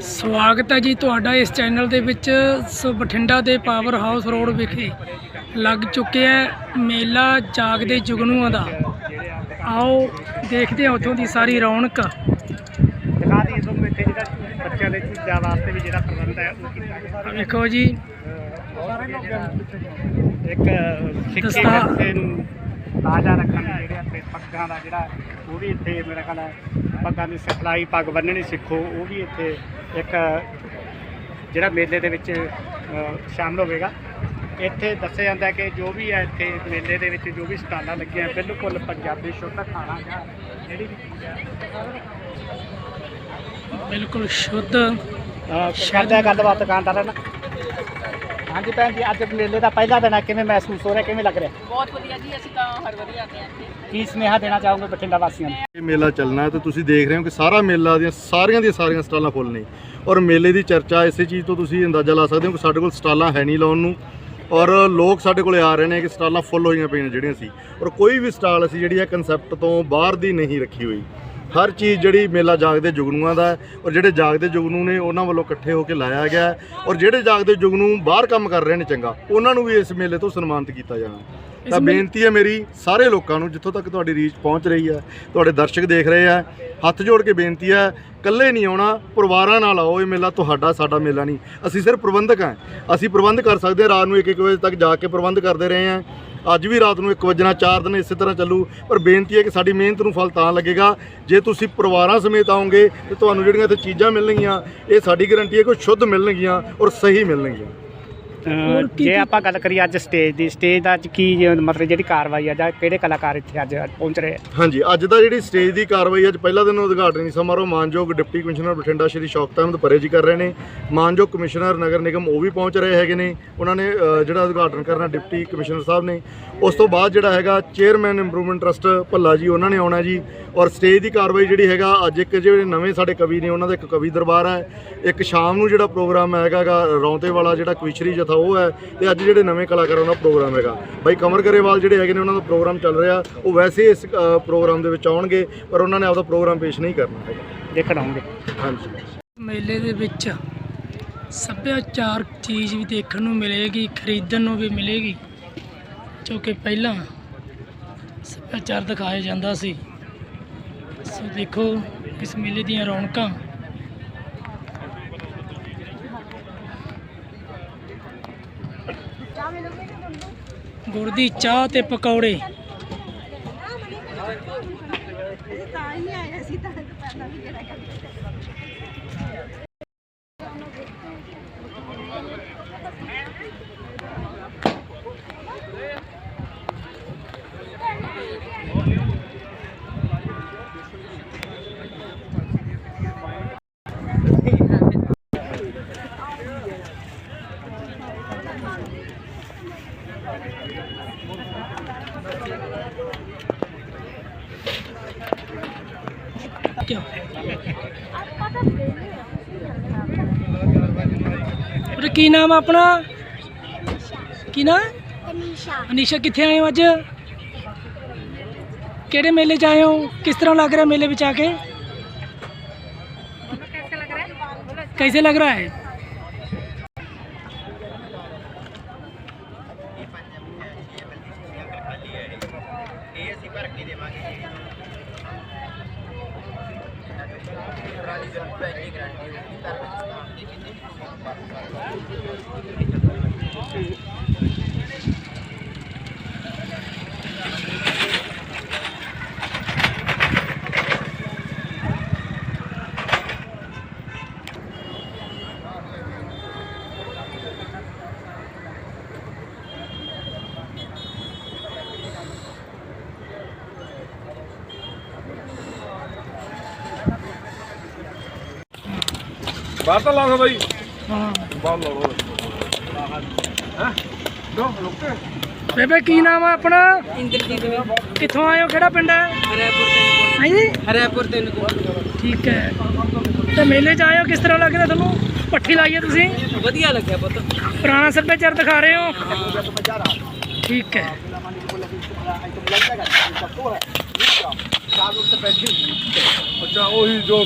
ਸਵਾਗਤ ਹੈ ਜੀ ਤੁਹਾਡਾ ਇਸ ਚੈਨਲ ਦੇ ਵਿੱਚ ਸੋ ਬਠਿੰਡਾ ਦੇ ਪਾਵਰ ਹਾਊਸ ਰੋਡ ਵਿਖੇ ਲੱਗ ਚੁੱਕਿਆ ਹੈ ਮੇਲਾ ਜਾਗਦੇ ਜੁਗਨੂਆਂ ਦਾ। ਆਓ ਦੇਖਦੇ ਹਾਂ ਉੱਥੋਂ ਦੀ ਸਾਰੀ ਰੌਣਕ। ਦਿਖਾ ਦੀ ਤੁਹਾਨੂੰ ਇੱਥੇ ਜਿਹੜਾ ਬੱਚਿਆਂ ਦੇ ਝੂਲਿਆਂ ਵਾਸਤੇ ਵੀ ਜਿਹੜਾ ਪ੍ਰਬੰਧ ਹੈ ਉਹ ਕੀਤਾ ਗਿਆ ਆਹ ਵੇਖੋ ਜੀ ਇੱਕ ਸਿੱਖੀ। ਬੱਚੇ ਨੂੰ ਤਾਜ਼ਾ ਰੱਖਣ ਲਈ ਜਿਹੜੇ ਪੱਗਾਂ ਦਾ ਜਿਹੜਾ ਉਹ ਵੀ ਇੱਥੇ ਮੇਰਾ ਖਿਆਲ ਹੈ ਪੱਗਾਂ ਦੀ ਸਿਖਲਾਈ ਪੱਗ ਬੰਨਣੀ ਸਿੱਖੋ ਉਹ ਵੀ ਇੱਥੇ ਇੱਕ ਜਿਹੜਾ ਮੇਲੇ ਦੇ ਵਿੱਚ ਸ਼ਾਮਲ ਹੋਵੇਗਾ। ਇੱਥੇ ਦੱਸਿਆ ਜਾਂਦਾ ਕਿ ਜੋ ਵੀ ਹੈ ਇੱਥੇ ਮੇਲੇ ਦੇ ਵਿੱਚ ਜੋ ਵੀ ਸਟਾਲਾਂ ਲੱਗੀਆਂ ਬਿਲਕੁਲ ਪੰਜਾਬੀ ਸ਼ੁੱਧ ਖਾਣਾ ਹੈ ਜਿਹੜੀ ਬਿਲਕੁਲ ਸ਼ੁੱਧ ਆ ਗੱਲਬਾਤ ਦੁਕਾਨਦਾਰਾਂ ਨਾਲ। ਹਾਂਜੀ ਭੈਣ ਜੀ ਅੱਜ ਮੇਲੇ ਦਾ ਪਹਿਲਾ ਦਿਨ ਹੈ ਕਿਵੇਂ ਮਹਿਸੂਸ ਹੋ ਰਿਹਾ ਕਿਵੇਂ ਲੱਗ ਰਿਹਾ? ਬਹੁਤ ਵਧੀਆ ਜੀ ਅਸੀਂ ਤਾਂ ਹਰ ਵਾਰੀ ਆਉਂਦੇ ਹਾਂ ਇੱਥੇ। ਕੀ ਸੁਨੇਹਾ ਦੇਣਾ ਚਾਹੋਗੇ ਬਠਿੰਡਾ ਵਾਸੀਆਂ ਨੂੰ? ਇਹ ਮੇਲਾ ਚੱਲਣਾ ਹੈ ਤੇ ਤੁਸੀਂ ਦੇਖ ਰਹੇ ਹੋ ਕਿ ਸਾਰਾ ਮੇਲਾ ਦੀਆਂ ਸਾਰੀਆਂ ਦੀਆਂ ਸਾਰੀਆਂ ਸਟਾਲਾਂ ਫੁੱਲ ਨੇ। ਔਰ ਮੇਲੇ ਦੀ ਚਰਚਾ ਇਸੇ ਚੀਜ਼ ਤੋਂ ਤੁਸੀਂ ਅੰਦਾਜ਼ਾ ਲਾ ਸਕਦੇ ਹੋ ਕਿ ਸਾਡੇ ਕੋਲ ਸਟਾਲਾਂ ਹੈ ਨਹੀਂ ਲਾਉਣ ਨੂੰ। ਔਰ ਲੋਕ ਸਾਡੇ ਕੋਲੇ ਆ ਰਹੇ ਨੇ ਕਿ ਸਟਾਲਾਂ ਫੁੱਲ ਹੋਈਆਂ ਪਈਆਂ ਨੇ ਜਿਹੜੀਆਂ ਸੀ। ਔਰ ਕੋਈ ਵੀ ਸਟਾਲ ਅਸੀਂ ਜਿਹੜੀ ਹੈ ਕਨਸੈਪਟ ਤੋਂ ਬਾਹਰ ਦੀ ਨਹੀਂ ਰੱਖੀ ਹੋਈ। ਹਰ ਚੀਜ਼ ਜਿਹੜੀ ਮੇਲਾ ਜਾਗਦੇ ਜੁਗਨੂਆਂ ਦਾ ਹੈ ਔਰ ਜਿਹੜੇ ਜਾਗਦੇ ਜੁਗਨੂ ਨੇ ਉਹਨਾਂ ਵੱਲੋਂ ਇਕੱਠੇ ਹੋ ਕੇ ਲਾਇਆ ਗਿਆ ਹੈ ਔਰ ਜਿਹੜੇ ਜਾਗਦੇ ਜੁਗਨੂ ਬਾਹਰ ਕੰਮ ਕਰ ਰਹੇ ਨੇ ਚੰਗਾ, ਉਹਨਾਂ ਨੂੰ ਵੀ ਇਸ ਮੇਲੇ ਤੋਂ ਸਨਮਾਨਿਤ ਕੀਤਾ ਜਾਣਾ ਤਾਂ ਬੇਨਤੀ ਹੈ ਮੇਰੀ ਸਾਰੇ ਲੋਕਾਂ ਨੂੰ ਜਿੱਥੋਂ ਤੱਕ ਤੁਹਾਡੀ ਰੀਚ ਪਹੁੰਚ ਰਹੀ ਹੈ ਤੁਹਾਡੇ ਦਰਸ਼ਕ ਦੇਖ ਰਹੇ ਆ ਹੱਥ ਜੋੜ ਕੇ ਬੇਨਤੀ ਹੈ ਇਕੱਲੇ ਨਹੀਂ ਆਉਣਾ ਪਰਿਵਾਰਾਂ ਨਾਲ ਆਓ ਇਹ ਮੇਲਾ ਤੁਹਾਡਾ ਸਾਡਾ ਮੇਲਾ ਨਹੀਂ। ਅਸੀਂ ਸਿਰਫ ਪ੍ਰਬੰਧਕ ਹਾਂ ਅਸੀਂ ਪ੍ਰਬੰਧ ਕਰ ਸਕਦੇ ਹਾਂ ਰਾਤ ਨੂੰ 1-1 ਵਜੇ ਤੱਕ ਜਾ ਕੇ ਪ੍ਰਬੰਧ ਕਰਦੇ ਰਹੇ ਹਾਂ। ਅੱਜ ਵੀ ਰਾਤ ਨੂੰ 1 ਵਜਣਾ 4 ਦਿਨ ਇਸੇ ਤਰ੍ਹਾਂ ਚੱਲੂ ਪਰ ਬੇਨਤੀ ਹੈ ਕਿ ਸਾਡੀ ਮਿਹਨਤ ਨੂੰ ਫਲ ਤਾਂ ਲੱਗੇਗਾ। ਜੇ ਤੁਸੀਂ ਪਰਿਵਾਰਾਂ ਸਮੇਤ ਆਓਗੇ ਤੇ ਤੁਹਾਨੂੰ ਜਿਹੜੀਆਂ ਇੱਥੇ ਚੀਜ਼ਾਂ ਮਿਲਣਗੀਆਂ ਇਹ ਸਾਡੀ ਗਾਰੰਟੀ ਹੈ ਕਿ ਸ਼ੁੱਧ ਮਿਲਣਗੀਆਂ ਔਰ ਸਹੀ ਮਿਲਣਗੀਆਂ। ਹੋਰ ਕੀ- ਜੇ ਆਪਾਂ ਗੱਲ ਕਰੀਏ ਅੱਜ ਸਟੇਜ ਦੀ ਸਟੇਜ ਦਾ ਅੱਜ ਕੀ ਜੇ ਮਤਲਬ ਜਿਹੜੀ ਕਾਰਵਾਈ ਆ ਜਾਂ ਕਿਹੜੇ ਕਲਾਕਾਰ ਇੱਥੇ ਅੱਜ ਪਹੁੰਚ ਰਹੇ ਆ? ਹਾਂਜੀ ਅੱਜ ਦਾ ਜਿਹੜੀ ਸਟੇਜ ਦੀ ਕਾਰਵਾਈ ਅੱਜ ਪਹਿਲਾ ਦਿਨ ਉਦਘਾਟਨੀ ਸਮਾਰੋਹ ਮਾਨਯੋਗ ਡਿਪਟੀ ਕਮਿਸ਼ਨਰ ਬਠਿੰਡਾ ਸ਼੍ਰੀ ਸ਼ੌਕਤ ਅਹਿਮਦ ਪਰੇ ਜੀ ਕਰ ਰਹੇ ਨੇ। ਮਾਨਯੋਗ ਕਮਿਸ਼ਨਰ ਨਗਰ ਨਿਗਮ ਉਹ ਵੀ ਪਹੁੰਚ ਰਹੇ ਹੈਗੇ ਨੇ। ਉਹਨਾਂ ਨੇ ਅ, ਜਿਹੜਾ ਉਦਘਾਟਨ ਕਰਨਾ ਡਿਪਟੀ ਕਮਿਸ਼ਨਰ ਸਾਹਿਬ ਨੇ। ਉਸ ਤੋਂ ਬਾਅਦ ਜਿਹੜਾ ਹੈਗਾ ਚੇਅਰਮੈਨ ਇੰਪਰੂਵਮੈਂਟ ਟਰਸਟ ਭੱਲਾ ਜੀ ਉਹਨਾਂ ਨੇ ਆਉਣਾ ਜੀ। ਔਰ ਸਟੇਜ ਦੀ ਕਾਰਵਾਈ ਜਿਹੜੀ ਹੈਗਾ ਅੱਜ ਇੱਕ ਜਿਹੜੇ ਨਵੇਂ ਸਾਡੇ ਕਵੀ ਨੇ ਉਹਨਾਂ ਦਾ ਇੱਕ ਕਵੀ ਦਰਬਾਰ ਹੈ। ਇੱਕ ਸ਼ਾਮ ਨੂੰ ਜਿਹੜਾ ਪ੍ਰੋਗਰਾਮ ਹੈਗਾ ਗਾ ਰੌਂਤੇ ਵਾਲਾ ਜਿਹੜਾ ਕਵਿਸ਼ਰੀ ਜਥਾ ਉਹ ਹੈ ਤੇ ਅੱਜ ਜਿਹੜੇ ਨਵੇਂ ਕਲਾਕਾਰਾਂ ਦਾ ਪ੍ਰੋਗਰਾਮ ਹੈਗਾ। ਬਾਈ ਕਮਰ ਗਰੇਵਾਲ ਜਿਹੜੇ ਹੈਗੇ ਨੇ ਉਹਨਾਂ ਦਾ ਪ੍ਰੋਗਰਾਮ ਚੱਲ ਰਿਹਾ। ਉਹ ਵੈਸੇ ਇਸ ਪ੍ਰੋਗਰਾਮ ਦੇ ਵਿੱਚ ਆਉਣਗੇ ਪਰ ਉਹਨਾਂ ਨੇ ਆਪਦਾ ਪ੍ਰੋਗਰਾਮ ਪੇਸ਼ ਨਹੀਂ ਕਰਨਾ ਹੈਗਾ। ਦੇਖਣ ਆਉਂਗੇ। ਹਾਂਜੀ। ਮੇਲੇ ਦੇ ਵਿੱਚ ਸੱਭਿਆਚਾਰ ਚੀਜ਼ ਵੀ ਦੇਖਣ ਨੂੰ ਮਿਲੇਗੀ ਖਰੀਦਣ ਨੂੰ ਵੀ ਮਿਲੇਗੀ ਜੋ ਕਿ ਪਹਿਲਾਂ ਸੱਭਿਆਚਾਰ ਦਿਖਾਇਆ ਜਾਂਦਾ ਸੀ। ਸੋ ਦੇਖੋ ਇਸ ਮੇਲੇ ਦੀਆਂ ਰੌਣਕਾਂ ਗੁੜ ਦੀ ਚਾਹ ਤੇ ਪਕੌੜੇ। ਤਾਂ ਆਏ ਅਸੀਂ ਤਾਂ ਪਹਿਲਾਂ ਵੀ ਜਿਹੜਾ ਕਰਦੇ ਕਿਉਂ ਉਹਦਾ ਕੀ ਨਾਮ ਆ ਆਪਣਾ ਕੀ ਨਾਮ ਅਨੀਸ਼ਾ ਅਨੀਸ਼ਾ ਕਿੱਥੇ ਆਏ ਹੋ ਅੱਜ ਕਿਹੜੇ ਮੇਲੇ 'ਚ ਆਏ ਹੋ ਕਿਸ ਤਰ੍ਹਾਂ ਲੱਗ ਰਿਹਾ ਮੇਲੇ ਵਿੱਚ ਆ ਕੇ कैसे लग रहा है Grazie. ਬਾਹਰ ਤਾਂ ਲਾ ਬਾਈ। ਹਾਂ। ਬਾਹਰ ਲਾ ਦੋ ਹੈ? ਦੋ ਲੁੱਕੇ ਬੇਬੇ ਕੀ ਨਾਮ ਆ ਆਪਣਾ? ਇੰਦਰਜੀਤ ਕਿੱਥੋਂ ਆਏ ਹੋ? ਕਿਹੜਾ ਪਿੰਡ ਹੈ? ਹਰੇਪੁਰ ਦੇ ਹਾਂਜੀ? ਹਰੇਪੁਰ ਦੇ ਠੀਕ ਹੈ। ਤੇ ਮੇਲੇ 'ਚ ਆਏ ਹੋ? ਕਿਸ ਤਰ੍ਹਾਂ ਲੱਗ ਰਿਹਾ ਤੁਹਾਨੂੰ? ਪੱਠੀ ਲਾਈ ਹੈ ਤੁਸੀਂ? ਵਧੀਆ ਲੱਗਿਆ ਪੁੱਤ। ਪੁਰਾਣਾ ਸੱਭਿਆਚਾਰ ਦਿਖਾ ਰਹੇ ਹੋ। ਠੀਕ ਹੈ। ਅੱਛਾ ਉਹੀ ਜੋ